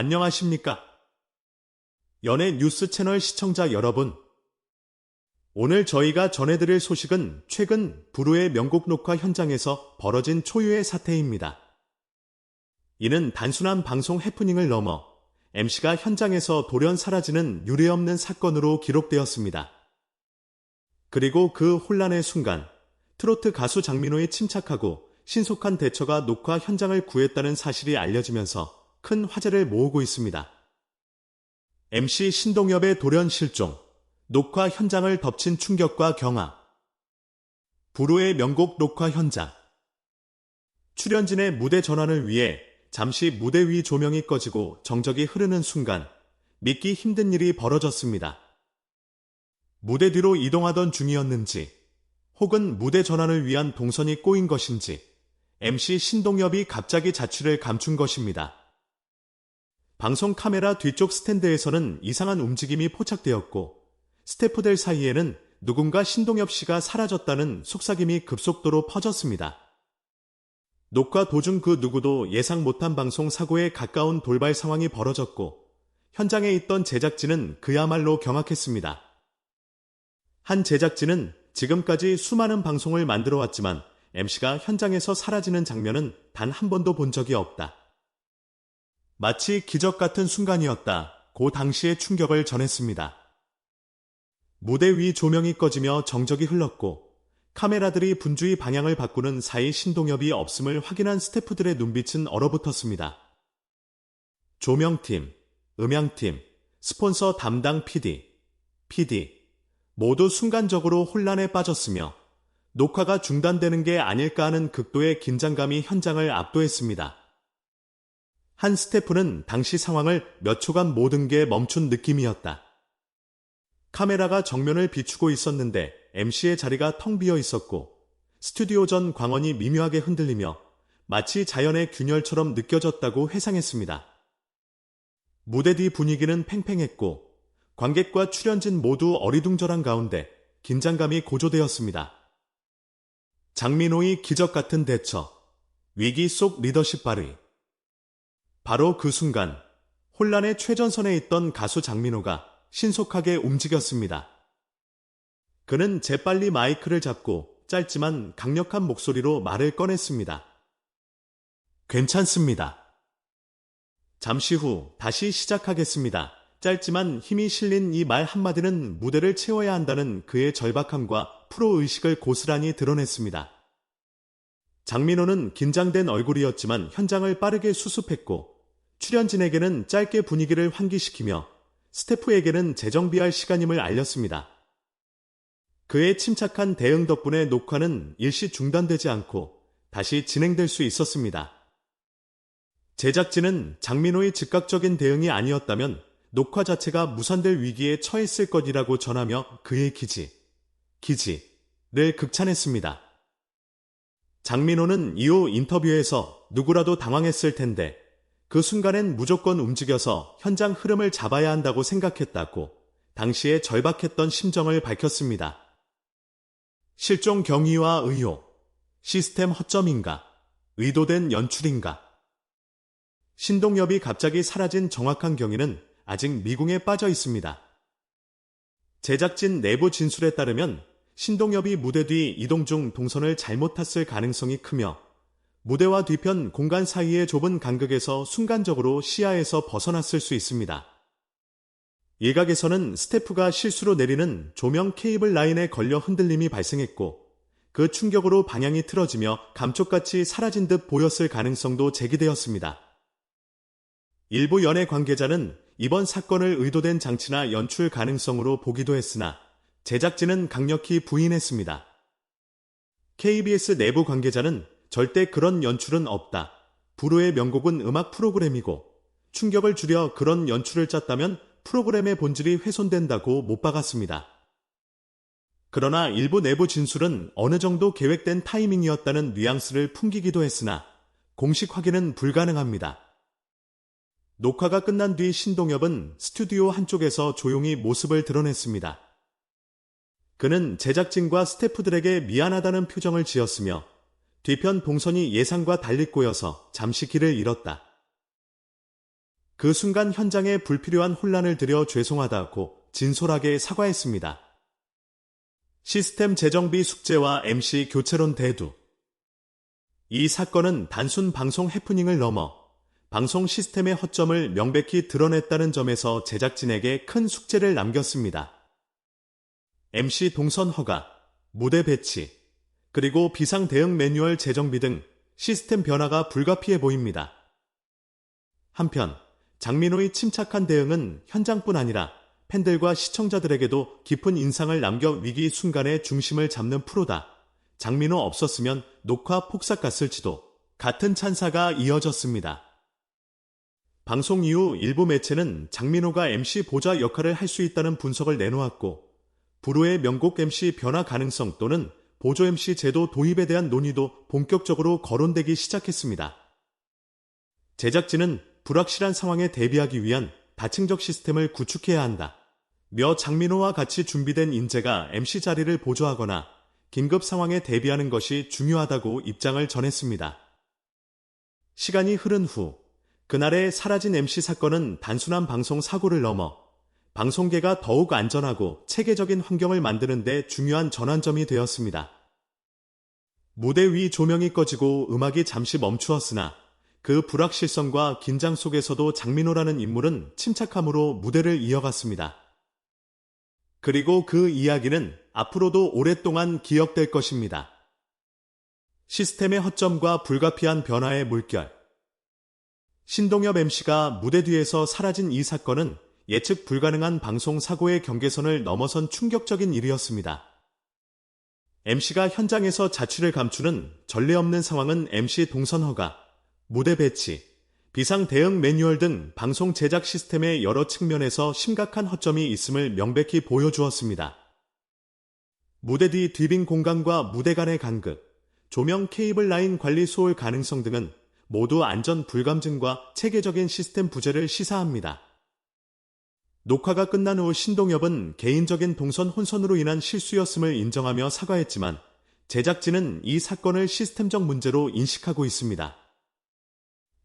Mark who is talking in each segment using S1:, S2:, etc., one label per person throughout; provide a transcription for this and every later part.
S1: 안녕하십니까? 연예 뉴스 채널 시청자 여러분. 오늘 저희가 전해드릴 소식은 최근 부르의 명곡 녹화 현장에서 벌어진 초유의 사태입니다. 이는 단순한 방송 해프닝을 넘어 MC가 현장에서 돌연 사라지는 유례없는 사건으로 기록되었습니다. 그리고 그 혼란의 순간 트로트 가수 장민호에 침착하고 신속한 대처가 녹화 현장을 구했다는 사실이 알려지면서 큰 화제를 모으고 있습니다. MC 신동엽의 돌연 실종, 녹화 현장을 덮친 충격과 경화, 부로의 명곡 녹화 현장, 출연진의 무대 전환을 위해 잠시 무대 위 조명이 꺼지고 정적이 흐르는 순간 믿기 힘든 일이 벌어졌습니다. 무대 뒤로 이동하던 중이었는지 혹은 무대 전환을 위한 동선이 꼬인 것인지 MC 신동엽이 갑자기 자취를 감춘 것입니다. 방송 카메라 뒤쪽 스탠드에서는 이상한 움직임이 포착되었고 스태프들 사이에는 누군가 신동엽 씨가 사라졌다는 속삭임이 급속도로 퍼졌습니다. 녹화 도중 그 누구도 예상 못한 방송 사고에 가까운 돌발 상황이 벌어졌고 현장에 있던 제작진은 그야말로 경악했습니다. 한 제작진은 지금까지 수많은 방송을 만들어 왔지만 MC가 현장에서 사라지는 장면은 단 한 번도 본 적이 없다. 마치 기적 같은 순간이었다. 고 당시의 충격을 전했습니다. 무대 위 조명이 꺼지며 정적이 흘렀고 카메라들이 분주히 방향을 바꾸는 사이 신동엽이 없음을 확인한 스태프들의 눈빛은 얼어붙었습니다. 조명팀, 음향팀, 스폰서 담당 PD, PD 모두 순간적으로 혼란에 빠졌으며 녹화가 중단되는 게 아닐까 하는 극도의 긴장감이 현장을 압도했습니다. 한 스태프는 당시 상황을 몇 초간 모든 게 멈춘 느낌이었다. 카메라가 정면을 비추고 있었는데 MC의 자리가 텅 비어 있었고 스튜디오 전 광원이 미묘하게 흔들리며 마치 자연의 균열처럼 느껴졌다고 회상했습니다. 무대 뒤 분위기는 팽팽했고 관객과 출연진 모두 어리둥절한 가운데 긴장감이 고조되었습니다. 장민호의 기적 같은 대처, 위기 속 리더십 발휘. 바로 그 순간 혼란의 최전선에 있던 가수 장민호가 신속하게 움직였습니다. 그는 재빨리 마이크를 잡고 짧지만 강력한 목소리로 말을 꺼냈습니다. 괜찮습니다. 잠시 후 다시 시작하겠습니다. 짧지만 힘이 실린 이 말 한마디는 무대를 채워야 한다는 그의 절박함과 프로의식을 고스란히 드러냈습니다. 장민호는 긴장된 얼굴이었지만 현장을 빠르게 수습했고 출연진에게는 짧게 분위기를 환기시키며 스태프에게는 재정비할 시간임을 알렸습니다. 그의 침착한 대응 덕분에 녹화는 일시 중단되지 않고 다시 진행될 수 있었습니다. 제작진은 장민호의 즉각적인 대응이 아니었다면 녹화 자체가 무산될 위기에 처했을 것이라고 전하며 그의 기지, 기지를 극찬했습니다. 장민호는 이후 인터뷰에서 누구라도 당황했을 텐데 그 순간엔 무조건 움직여서 현장 흐름을 잡아야 한다고 생각했다고 당시에 절박했던 심정을 밝혔습니다. 실종 경위와 의혹, 시스템 허점인가, 의도된 연출인가. 신동엽이 갑자기 사라진 정확한 경위는 아직 미궁에 빠져 있습니다. 제작진 내부 진술에 따르면 신동엽이 무대 뒤 이동 중 동선을 잘못 탔을 가능성이 크며 무대와 뒤편 공간 사이의 좁은 간극에서 순간적으로 시야에서 벗어났을 수 있습니다. 일각에서는 스태프가 실수로 내리는 조명 케이블 라인에 걸려 흔들림이 발생했고 그 충격으로 방향이 틀어지며 감쪽같이 사라진 듯 보였을 가능성도 제기되었습니다. 일부 연예 관계자는 이번 사건을 의도된 장치나 연출 가능성으로 보기도 했으나 제작진은 강력히 부인했습니다. KBS 내부 관계자는 절대 그런 연출은 없다. 불후의 명곡은 음악 프로그램이고 충격을 줄여 그런 연출을 짰다면 프로그램의 본질이 훼손된다고 못 박았습니다. 그러나 일부 내부 진술은 어느 정도 계획된 타이밍이었다는 뉘앙스를 풍기기도 했으나 공식 확인은 불가능합니다. 녹화가 끝난 뒤 신동엽은 스튜디오 한쪽에서 조용히 모습을 드러냈습니다. 그는 제작진과 스태프들에게 미안하다는 표정을 지었으며 뒤편 동선이 예상과 달리 꼬여서 잠시 길을 잃었다. 그 순간 현장에 불필요한 혼란을 들여 죄송하다고 진솔하게 사과했습니다. 시스템 재정비 숙제와 MC 교체론 대두. 이 사건은 단순 방송 해프닝을 넘어 방송 시스템의 허점을 명백히 드러냈다는 점에서 제작진에게 큰 숙제를 남겼습니다. MC 동선 허가, 무대 배치, 그리고 비상 대응 매뉴얼 재정비 등 시스템 변화가 불가피해 보입니다. 한편 장민호의 침착한 대응은 현장뿐 아니라 팬들과 시청자들에게도 깊은 인상을 남겨 위기 순간의 중심을 잡는 프로다. 장민호 없었으면 녹화 폭삭 갔을지도 같은 찬사가 이어졌습니다. 방송 이후 일부 매체는 장민호가 MC 보좌 역할을 할 수 있다는 분석을 내놓았고 불후의 명곡 MC 변화 가능성 또는 보조 MC 제도 도입에 대한 논의도 본격적으로 거론되기 시작했습니다. 제작진은 불확실한 상황에 대비하기 위한 다층적 시스템을 구축해야 한다. 며 장민호와 같이 준비된 인재가 MC 자리를 보조하거나 긴급 상황에 대비하는 것이 중요하다고 입장을 전했습니다. 시간이 흐른 후 그날의 사라진 MC 사건은 단순한 방송 사고를 넘어 방송계가 더욱 안전하고 체계적인 환경을 만드는 데 중요한 전환점이 되었습니다. 무대 위 조명이 꺼지고 음악이 잠시 멈추었으나 그 불확실성과 긴장 속에서도 장민호라는 인물은 침착함으로 무대를 이어갔습니다. 그리고 그 이야기는 앞으로도 오랫동안 기억될 것입니다. 시스템의 허점과 불가피한 변화의 물결. 신동엽 MC가 무대 뒤에서 사라진 이 사건은 예측 불가능한 방송 사고의 경계선을 넘어선 충격적인 일이었습니다. MC가 현장에서 자취를 감추는 전례 없는 상황은 MC 동선 허가, 무대 배치, 비상 대응 매뉴얼 등 방송 제작 시스템의 여러 측면에서 심각한 허점이 있음을 명백히 보여주었습니다. 무대 뒤 뒤빙 공간과 무대 간의 간극, 조명 케이블 라인 관리 소홀 가능성 등은 모두 안전 불감증과 체계적인 시스템 부재를 시사합니다. 녹화가 끝난 후 신동엽은 개인적인 동선 혼선으로 인한 실수였음을 인정하며 사과했지만 제작진은 이 사건을 시스템적 문제로 인식하고 있습니다.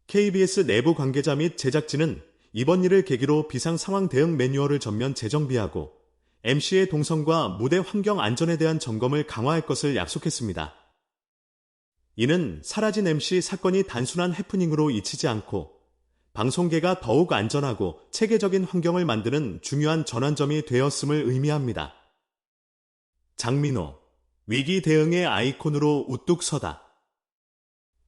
S1: KBS 내부 관계자 및 제작진은 이번 일을 계기로 비상 상황 대응 매뉴얼을 전면 재정비하고 MC의 동선과 무대 환경 안전에 대한 점검을 강화할 것을 약속했습니다. 이는 사라진 MC 사건이 단순한 해프닝으로 잊히지 않고 방송계가 더욱 안전하고 체계적인 환경을 만드는 중요한 전환점이 되었음을 의미합니다. 장민호, 위기 대응의 아이콘으로 우뚝 서다.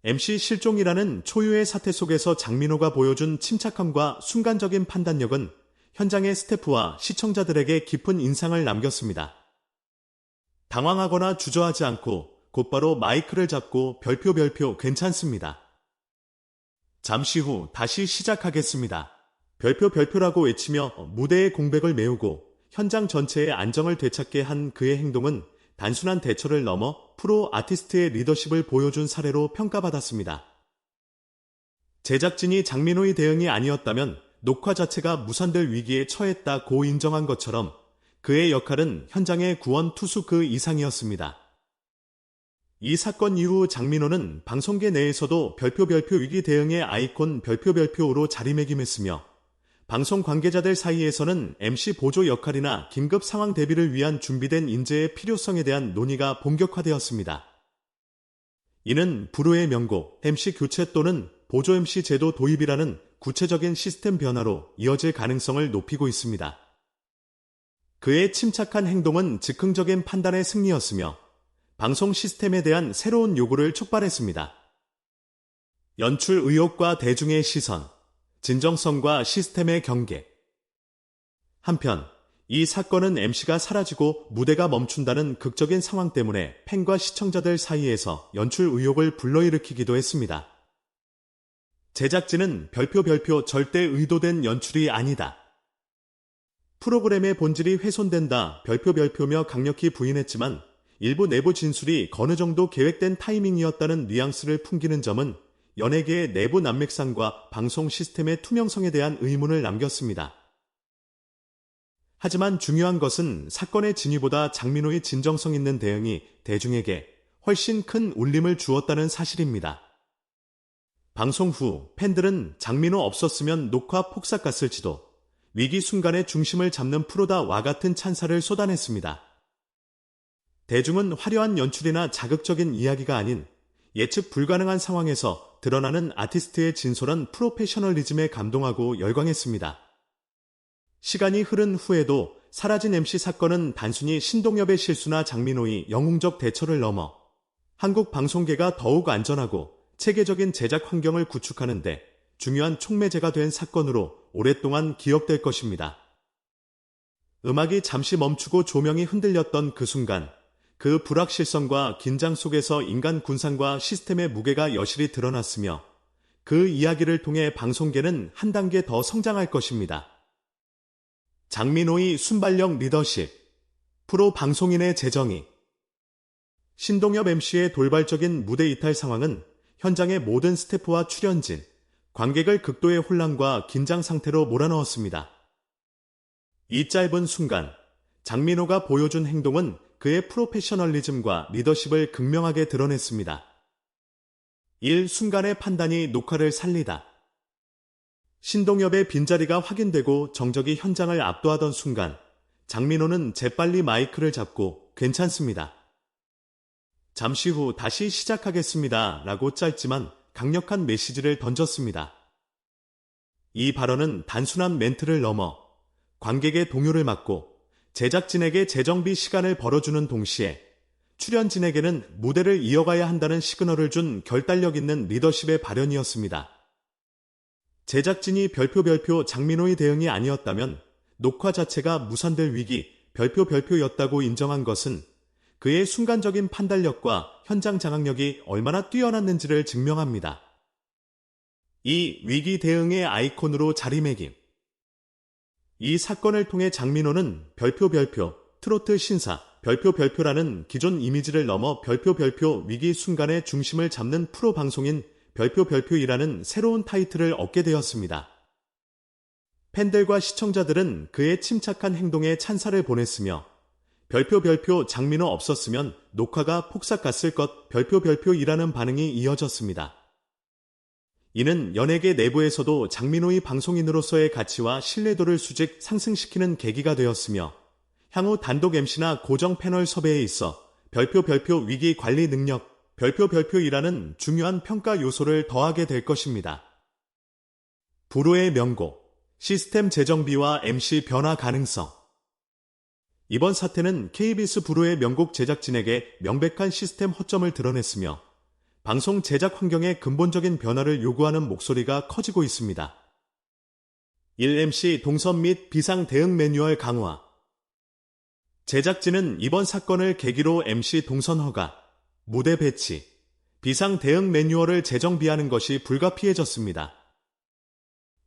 S1: MC 실종이라는 초유의 사태 속에서 장민호가 보여준 침착함과 순간적인 판단력은 현장의 스태프와 시청자들에게 깊은 인상을 남겼습니다. 당황하거나 주저하지 않고 곧바로 마이크를 잡고 별표 별표 괜찮습니다. 잠시 후 다시 시작하겠습니다. 별표 별표라고 외치며 무대의 공백을 메우고 현장 전체의 안정을 되찾게 한 그의 행동은 단순한 대처를 넘어 프로 아티스트의 리더십을 보여준 사례로 평가받았습니다. 제작진이 장민호의 대응이 아니었다면 녹화 자체가 무산될 위기에 처했다고 인정한 것처럼 그의 역할은 현장의 구원 투수 그 이상이었습니다. 이 사건 이후 장민호는 방송계 내에서도 별표 별표 위기 대응의 아이콘 별표 별표로 자리매김했으며 방송 관계자들 사이에서는 MC 보조 역할이나 긴급 상황 대비를 위한 준비된 인재의 필요성에 대한 논의가 본격화되었습니다. 이는 불후의 명곡 MC 교체 또는 보조 MC 제도 도입이라는 구체적인 시스템 변화로 이어질 가능성을 높이고 있습니다. 그의 침착한 행동은 즉흥적인 판단의 승리였으며 방송 시스템에 대한 새로운 요구를 촉발했습니다. 연출 의혹과 대중의 시선, 진정성과 시스템의 경계. 한편, 이 사건은 MC가 사라지고 무대가 멈춘다는 극적인 상황 때문에 팬과 시청자들 사이에서 연출 의혹을 불러일으키기도 했습니다. 제작진은 별표 별표 절대 의도된 연출이 아니다. 프로그램의 본질이 훼손된다 별표 별표며 강력히 부인했지만 일부 내부 진술이 어느 정도 계획된 타이밍이었다는 뉘앙스를 풍기는 점은 연예계의 내부 난맥상과 방송 시스템의 투명성에 대한 의문을 남겼습니다. 하지만 중요한 것은 사건의 진위보다 장민호의 진정성 있는 대응이 대중에게 훨씬 큰 울림을 주었다는 사실입니다. 방송 후 팬들은 장민호 없었으면 녹화 폭삭 갔을지도 위기 순간의 중심을 잡는 프로다와 같은 찬사를 쏟아냈습니다. 대중은 화려한 연출이나 자극적인 이야기가 아닌 예측 불가능한 상황에서 드러나는 아티스트의 진솔한 프로페셔널리즘에 감동하고 열광했습니다. 시간이 흐른 후에도 사라진 MC 사건은 단순히 신동엽의 실수나 장민호의 영웅적 대처를 넘어 한국 방송계가 더욱 안전하고 체계적인 제작 환경을 구축하는데 중요한 촉매제가 된 사건으로 오랫동안 기억될 것입니다. 음악이 잠시 멈추고 조명이 흔들렸던 그 순간, 그 불확실성과 긴장 속에서 인간 군상과 시스템의 무게가 여실히 드러났으며 그 이야기를 통해 방송계는 한 단계 더 성장할 것입니다. 장민호의 순발력 리더십, 프로 방송인의 재정의, 신동엽 MC의 돌발적인 무대 이탈 상황은 현장의 모든 스태프와 출연진, 관객을 극도의 혼란과 긴장 상태로 몰아넣었습니다. 이 짧은 순간, 장민호가 보여준 행동은 그의 프로페셔널리즘과 리더십을 극명하게 드러냈습니다. 일 순간의 판단이 녹화를 살리다. 신동엽의 빈자리가 확인되고 정적이 현장을 압도하던 순간, 장민호는 재빨리 마이크를 잡고 괜찮습니다. 잠시 후 다시 시작하겠습니다. 라고 짧지만 강력한 메시지를 던졌습니다. 이 발언은 단순한 멘트를 넘어 관객의 동요를 막고 제작진에게 재정비 시간을 벌어주는 동시에 출연진에게는 무대를 이어가야 한다는 시그널을 준 결단력 있는 리더십의 발현이었습니다. 제작진이 별표 별표 장민호의 대응이 아니었다면 녹화 자체가 무산될 위기 별표 별표였다고 인정한 것은 그의 순간적인 판단력과 현장 장악력이 얼마나 뛰어났는지를 증명합니다. 이 위기 대응의 아이콘으로 자리매김. 이 사건을 통해 장민호는 별표 별표, 트로트 신사, 별표 별표라는 기존 이미지를 넘어 별표 별표 위기 순간의 중심을 잡는 프로 방송인 별표 별표이라는 새로운 타이틀을 얻게 되었습니다. 팬들과 시청자들은 그의 침착한 행동에 찬사를 보냈으며 별표 별표 장민호 없었으면 녹화가 폭삭 갔을 것 별표 별표이라는 반응이 이어졌습니다. 이는 연예계 내부에서도 장민호의 방송인으로서의 가치와 신뢰도를 수직 상승시키는 계기가 되었으며 향후 단독 MC나 고정 패널 섭외에 있어 별표 별표 위기 관리 능력, 별표 별표이라는 중요한 평가 요소를 더하게 될 것입니다. 불호의 명곡, 시스템 재정비와 MC 변화 가능성, 이번 사태는 KBS 브로의 명곡 제작진에게 명백한 시스템 허점을 드러냈으며 방송 제작 환경의 근본적인 변화를 요구하는 목소리가 커지고 있습니다. 1MC 동선 및 비상 대응 매뉴얼 강화 제작진은 이번 사건을 계기로 MC 동선 허가, 무대 배치, 비상 대응 매뉴얼을 재정비하는 것이 불가피해졌습니다.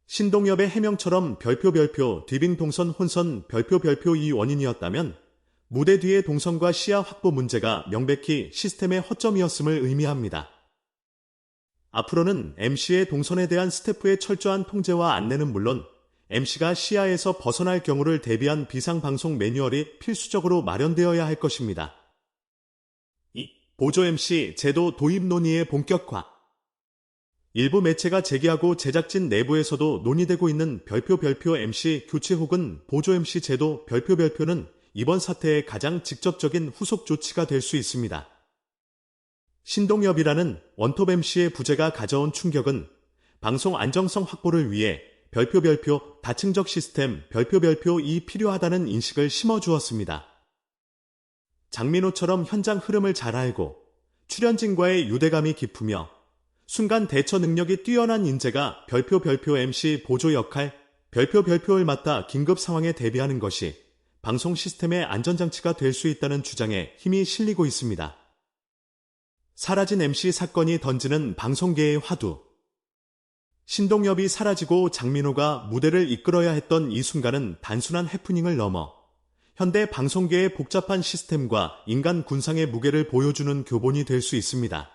S1: 신동엽의 해명처럼 별표 별표 디빙 동선 혼선 별표 별표 이 원인이었다면 무대 뒤의 동선과 시야 확보 문제가 명백히 시스템의 허점이었음을 의미합니다. 앞으로는 MC의 동선에 대한 스태프의 철저한 통제와 안내는 물론 MC가 시야에서 벗어날 경우를 대비한 비상방송 매뉴얼이 필수적으로 마련되어야 할 것입니다. 이 보조 MC 제도 도입 논의의 본격화 일부 매체가 제기하고 제작진 내부에서도 논의되고 있는 별표 별표 MC 교체 혹은 보조 MC 제도 별표 별표는 이번 사태의 가장 직접적인 후속 조치가 될 수 있습니다. 신동엽이라는 원톱 MC의 부재가 가져온 충격은 방송 안정성 확보를 위해 별표 별표 다층적 시스템 별표 별표 이 필요하다는 인식을 심어주었습니다. 장민호처럼 현장 흐름을 잘 알고 출연진과의 유대감이 깊으며 순간 대처 능력이 뛰어난 인재가 별표 별표 MC 보조 역할, 별표 별표를 맡아 긴급 상황에 대비하는 것이 방송 시스템의 안전장치가 될 수 있다는 주장에 힘이 실리고 있습니다. 사라진 MC 사건이 던지는 방송계의 화두. 신동엽이 사라지고 장민호가 무대를 이끌어야 했던 이 순간은 단순한 해프닝을 넘어 현대 방송계의 복잡한 시스템과 인간 군상의 무게를 보여주는 교본이 될 수 있습니다.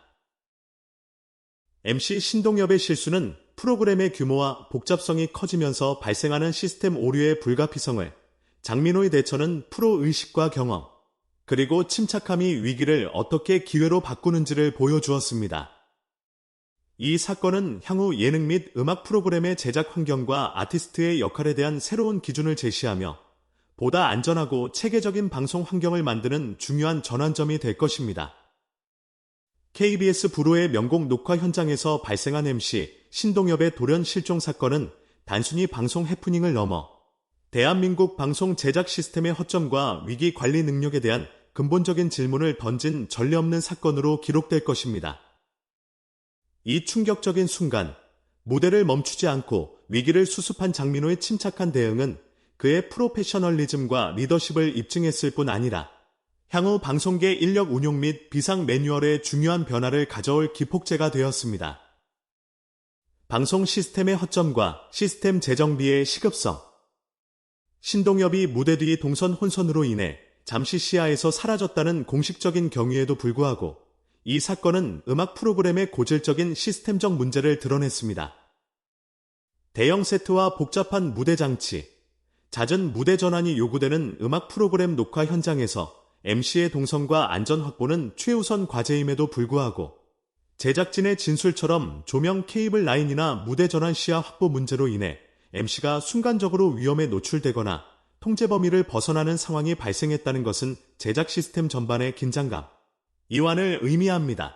S1: MC 신동엽의 실수는 프로그램의 규모와 복잡성이 커지면서 발생하는 시스템 오류의 불가피성을 장민호의 대처는 프로 의식과 경험, 그리고 침착함이 위기를 어떻게 기회로 바꾸는지를 보여주었습니다. 이 사건은 향후 예능 및 음악 프로그램의 제작 환경과 아티스트의 역할에 대한 새로운 기준을 제시하며 보다 안전하고 체계적인 방송 환경을 만드는 중요한 전환점이 될 것입니다. KBS 부로의 명곡 녹화 현장에서 발생한 MC 신동엽의 돌연 실종 사건은 단순히 방송 해프닝을 넘어 대한민국 방송 제작 시스템의 허점과 위기 관리 능력에 대한 근본적인 질문을 던진 전례 없는 사건으로 기록될 것입니다. 이 충격적인 순간, 무대를 멈추지 않고 위기를 수습한 장민호의 침착한 대응은 그의 프로페셔널리즘과 리더십을 입증했을 뿐 아니라 향후 방송계 인력 운용 및 비상 매뉴얼의 중요한 변화를 가져올 기폭제가 되었습니다. 방송 시스템의 허점과 시스템 재정비의 시급성. 신동엽이 무대 뒤 동선 혼선으로 인해 잠시 시야에서 사라졌다는 공식적인 경위에도 불구하고 이 사건은 음악 프로그램의 고질적인 시스템적 문제를 드러냈습니다. 대형 세트와 복잡한 무대 장치, 잦은 무대 전환이 요구되는 음악 프로그램 녹화 현장에서 MC의 동선과 안전 확보는 최우선 과제임에도 불구하고 제작진의 진술처럼 조명 케이블 라인이나 무대 전환 시야 확보 문제로 인해 MC가 순간적으로 위험에 노출되거나 통제 범위를 벗어나는 상황이 발생했다는 것은 제작 시스템 전반의 긴장감, 이완을 의미합니다.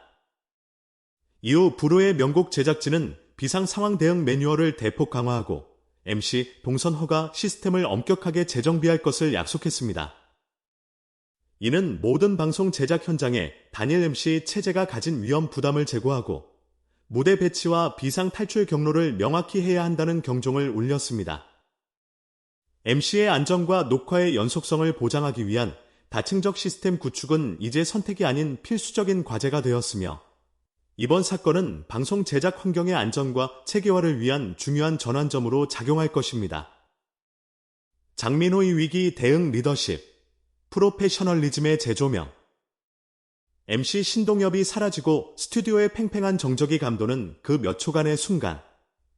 S1: 이후 부로의 명곡 제작진은 비상 상황 대응 매뉴얼을 대폭 강화하고 MC 동선 허가 시스템을 엄격하게 재정비할 것을 약속했습니다. 이는 모든 방송 제작 현장에 단일 MC 체제가 가진 위험 부담을 제고하고 무대 배치와 비상 탈출 경로를 명확히 해야 한다는 경종을 울렸습니다. MC의 안전과 녹화의 연속성을 보장하기 위한 다층적 시스템 구축은 이제 선택이 아닌 필수적인 과제가 되었으며 이번 사건은 방송 제작 환경의 안전과 체계화를 위한 중요한 전환점으로 작용할 것입니다. 장민호의 위기 대응 리더십, 프로페셔널리즘의 재조명, MC 신동엽이 사라지고 스튜디오의 팽팽한 정적이 감도는 그 몇 초간의 순간,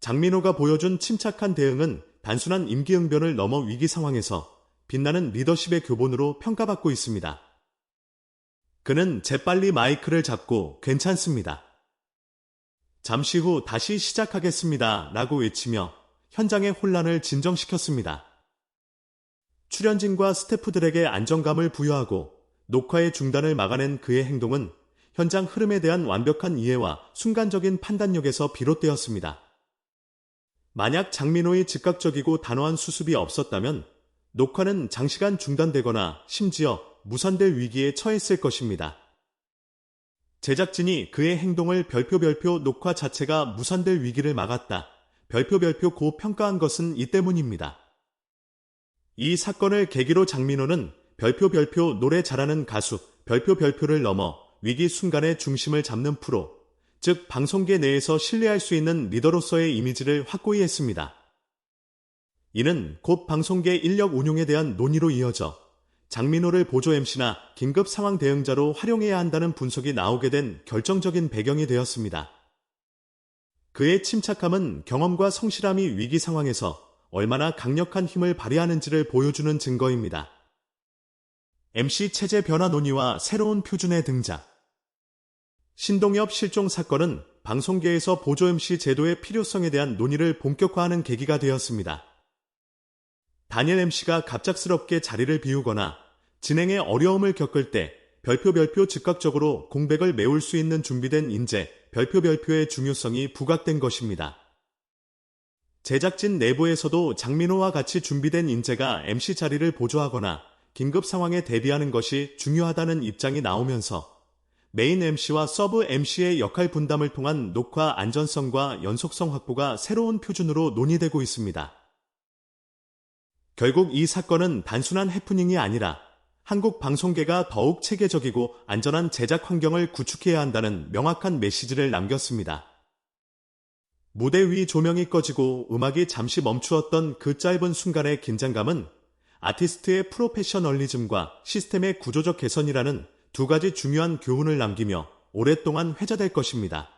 S1: 장민호가 보여준 침착한 대응은 단순한 임기응변을 넘어 위기 상황에서 빛나는 리더십의 교본으로 평가받고 있습니다. 그는 재빨리 마이크를 잡고 괜찮습니다. 잠시 후 다시 시작하겠습니다. 라고 외치며 현장의 혼란을 진정시켰습니다. 출연진과 스태프들에게 안정감을 부여하고 녹화의 중단을 막아낸 그의 행동은 현장 흐름에 대한 완벽한 이해와 순간적인 판단력에서 비롯되었습니다. 만약 장민호의 즉각적이고 단호한 수습이 없었다면 녹화는 장시간 중단되거나 심지어 무산될 위기에 처했을 것입니다. 제작진이 그의 행동을 별표 별표 녹화 자체가 무산될 위기를 막았다. 별표 별표 고 평가한 것은 이 때문입니다. 이 사건을 계기로 장민호는 별표 별표 노래 잘하는 가수 별표 별표를 넘어 위기 순간의 중심을 잡는 프로, 즉 방송계 내에서 신뢰할 수 있는 리더로서의 이미지를 확고히 했습니다. 이는 곧 방송계 인력 운용에 대한 논의로 이어져 장민호를 보조 MC나 긴급 상황 대응자로 활용해야 한다는 분석이 나오게 된 결정적인 배경이 되었습니다. 그의 침착함은 경험과 성실함이 위기 상황에서 얼마나 강력한 힘을 발휘하는지를 보여주는 증거입니다. MC 체제 변화 논의와 새로운 표준의 등장. 신동엽 실종 사건은 방송계에서 보조 MC 제도의 필요성에 대한 논의를 본격화하는 계기가 되었습니다. 다니엘 MC가 갑작스럽게 자리를 비우거나 진행에 어려움을 겪을 때 별표 별표 즉각적으로 공백을 메울 수 있는 준비된 인재, 별표 별표의 중요성이 부각된 것입니다. 제작진 내부에서도 장민호와 같이 준비된 인재가 MC 자리를 보조하거나 긴급 상황에 대비하는 것이 중요하다는 입장이 나오면서 메인 MC와 서브 MC의 역할 분담을 통한 녹화 안전성과 연속성 확보가 새로운 표준으로 논의되고 있습니다. 결국 이 사건은 단순한 해프닝이 아니라 한국 방송계가 더욱 체계적이고 안전한 제작 환경을 구축해야 한다는 명확한 메시지를 남겼습니다. 무대 위 조명이 꺼지고 음악이 잠시 멈추었던 그 짧은 순간의 긴장감은 아티스트의 프로페셔널리즘과 시스템의 구조적 개선이라는 두 가지 중요한 교훈을 남기며 오랫동안 회자될 것입니다.